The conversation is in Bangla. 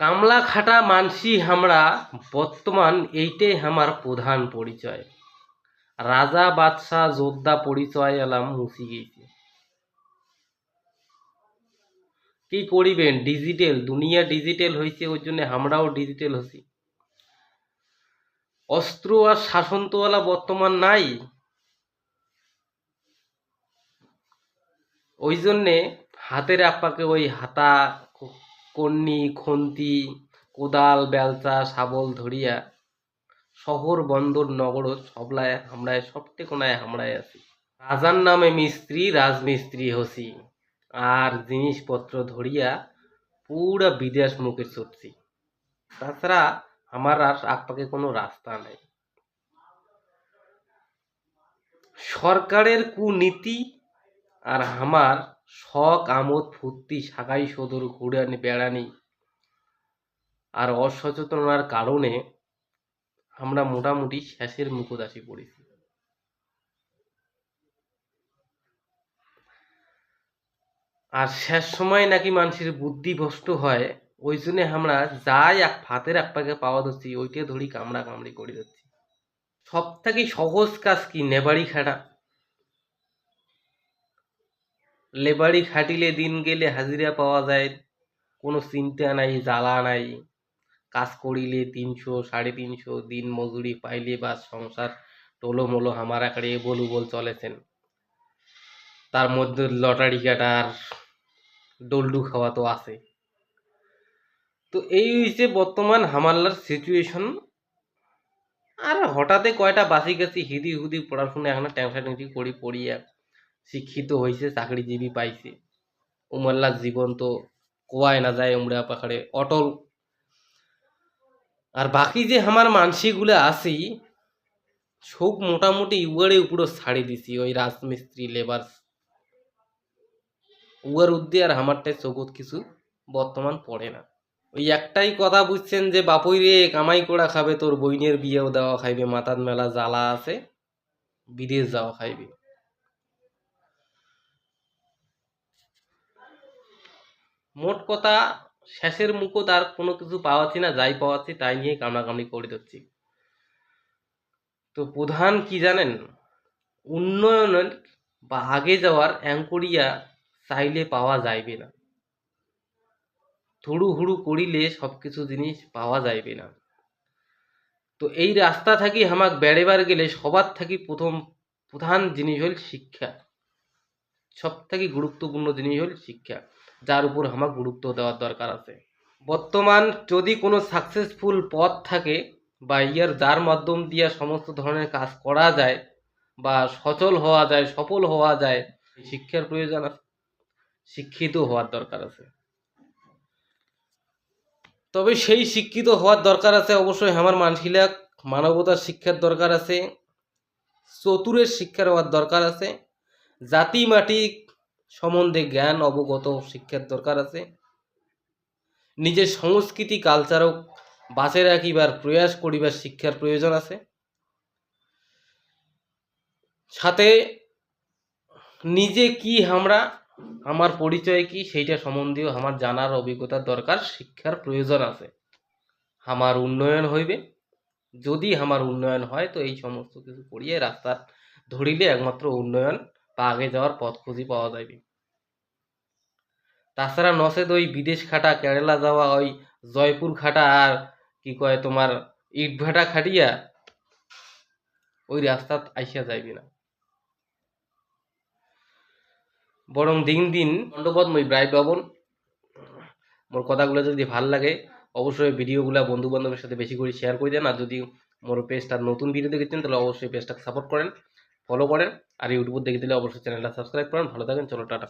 কামলা খাটা মানসি আমরা বর্তমান এইটাই আমার প্রধান পরিচয়। রাজা বাদশাহ যোদ্ধা পরিচয় এলাম মুসি গেছে কি করিবেন? ডিজিটাল, দুনিয়া ডিজিটাল হয়েছে ওই জন্য আমরাও ডিজিটাল হছি অস্ত্র আর শাসন তোয়ালা বর্তমান নাই। ওই জন্যে হাতের আপাকে ওই হাতা ক- কন্নি, খন্তি, কোদাল, বেলচা, শাবল ধরিয়া শহর, বন্দর নগর সবলায় হামড়ায় সবটে কোনায় হামড়ায় আছি। রাজার নামে মিস্ত্রি, রাজমিস্ত্রি হসি। আর জিনিসপত্র ধরিয়া পুরা বিদেশ মুখে ছুটছি। তাছাড়া আমার আর আপাকে কোনো রাস্তা নাই। সরকারের কুনীতি আর আমার শখ, আমোদ, ফুর্তি, সাগাই, সদর, ঘুরানি, বেড়ানি আর অসচেতনার কারণে আমরা মোটামুটি শেষের মুখোদাসী পড়েছি। আর শেষ সময় নাকি মানুষের বুদ্ধি ভ্রষ্ট হয়, ওই জন্য আমরা যাই এক ফাতের এক পাকে পাওয়া ধরছি, ওইটা ধরি কামড়া কামড়ি করে যাচ্ছি সব থেকে সহজ কাজ কি? নেবাড়ি খাটা লেবাড়ি খাটিলে দিন গেলে হাজিরা পাওয়া যায়। কোনো চিন্তা নাই, জ্বালা নাই। কাজ করিলে তিনশো, সাড়ে তিনশো দিন মজুরি পাইলে বা সংসার টোলোমোলো আমার আকারে বলু বল চলেছেন। তার মধ্যে লটারি কাটার ডল্ডু খাওয়া তো আছে। তো এই হচ্ছে বর্তমান হামাল্লার সিচুয়েশন আর হঠাৎ কয়টা বাসি গেছি, হিদি হুদি পড়াশোনা এখন ট্যাংসি করি পড়িয়া শিক্ষিত হয়েছে চাকরিজীবী পাইছে। উমাল্লার জীবন তো কোয়ায় না যায় উমরা পাখাড়ে অটল। আর বাকি যে আমার মানসিগুলো আছি সব মোটামুটি উয়ারে উপরে ছাড়ি দিছি, ওই রাজমিস্ত্রি লেবার উয়ার উদ্দে আর আমারটাই চৌকত কিছু বর্তমান পড়ে না। ওই একটাই কথা বুঝছেন যে বাপুই রে কামাই করা খাবে তোর বইনের বিয়েও দেওয়া খাইবে মাতার মেলা জ্বালা আছে, বিদেশ যাওয়া খাইবে। মোট কথা, শেষের মুখত আর কোনো কিছু পাওয়াচ্ছি না, যাই পাওয়াচ্ছি তাই নিয়ে কামড়াকামড়ি করে দিচ্ছি। তো প্রধান কি জানেন? উন্নয়নের বা আগে যাওয়ার অ্যাঙ্করিয়া চাইলে পাওয়া যাইবে না। হুড়ু হুড়ু করিলে সব কিছু জিনিস পাওয়া যাইবে না। তো এই রাস্তা থাকি আমাক বেড়েবার গেলে সবার থাকি প্রথম, প্রধান জিনিস হল শিক্ষা। সব থেকে গুরুত্বপূর্ণ জিনিস হল শিক্ষা। যার উপর আমার গুরুত্ব দেওয়ার দরকার আছে। বর্তমান যদি কোনো সাকসেসফুল পথ থাকে বা ইয়ার যার মাধ্যম দিয়ে সমস্ত ধরনের কাজ করা যায় বা সচল হওয়া যায়, সফল হওয়া যায় শিক্ষার প্রয়োজন আছে, শিক্ষিত হওয়ার দরকার আছে। তবে সেই শিক্ষিত হওয়ার দরকার আছে অবশ্যই আমার মানসিলা, মানবতার শিক্ষার দরকার আছে, চতুরের শিক্ষার হওয়ার দরকার আছে জাতি মাটি সম্বন্ধে জ্ঞান, অবগত শিক্ষার দরকার আছে। নিজের সংস্কৃতি কালচারও বাঁচে রাখিবার, প্রয়াস করিবার শিক্ষার প্রয়োজন আছে। সাথে নিজে কি আমরা, আমার পরিচয় কি, সেইটা সম্বন্ধেও আমার জানার অভিজ্ঞতার দরকার, শিক্ষার প্রয়োজন আছে। আমার উন্নয়ন হইবে। যদি আমার উন্নয়ন হয়, তো এই সমস্ত কিছু করিয়ে রাস্তা ধরিলে একমাত্র উন্নয়ন বা আগে যাওয়ার পথ খুঁজি পাওয়া যাবে তাছাড়া নসেদ ওই বিদেশ খাটা কেরালা যাওয়া, ওই জয়পুর খাটা আর কি কয় তোমার ইট ভাটা খাটিয়া ওই রাস্তা আইসা যাইবে না। বরং দিন দিন দণ্ডপদ মই ব্রাইট বাবন, মোর কথাগুলো যদি ভালো লাগে, অবশ্যই ভিডিওগুলো বন্ধু বান্ধবের সাথে বেশি করে শেয়ার করে দেন। আর যদি মোর পেজটা নতুন ভিডিও দেখেছেন, তাহলে অবশ্যই পেজটাকে সাপোর্ট করেন। ফলো করেন আর ইউটিউব দেখে দিলে অবশ্যই চ্যানেলটা সাবস্ক্রাইব করেন। ভালো থাকেন চলো টাটা।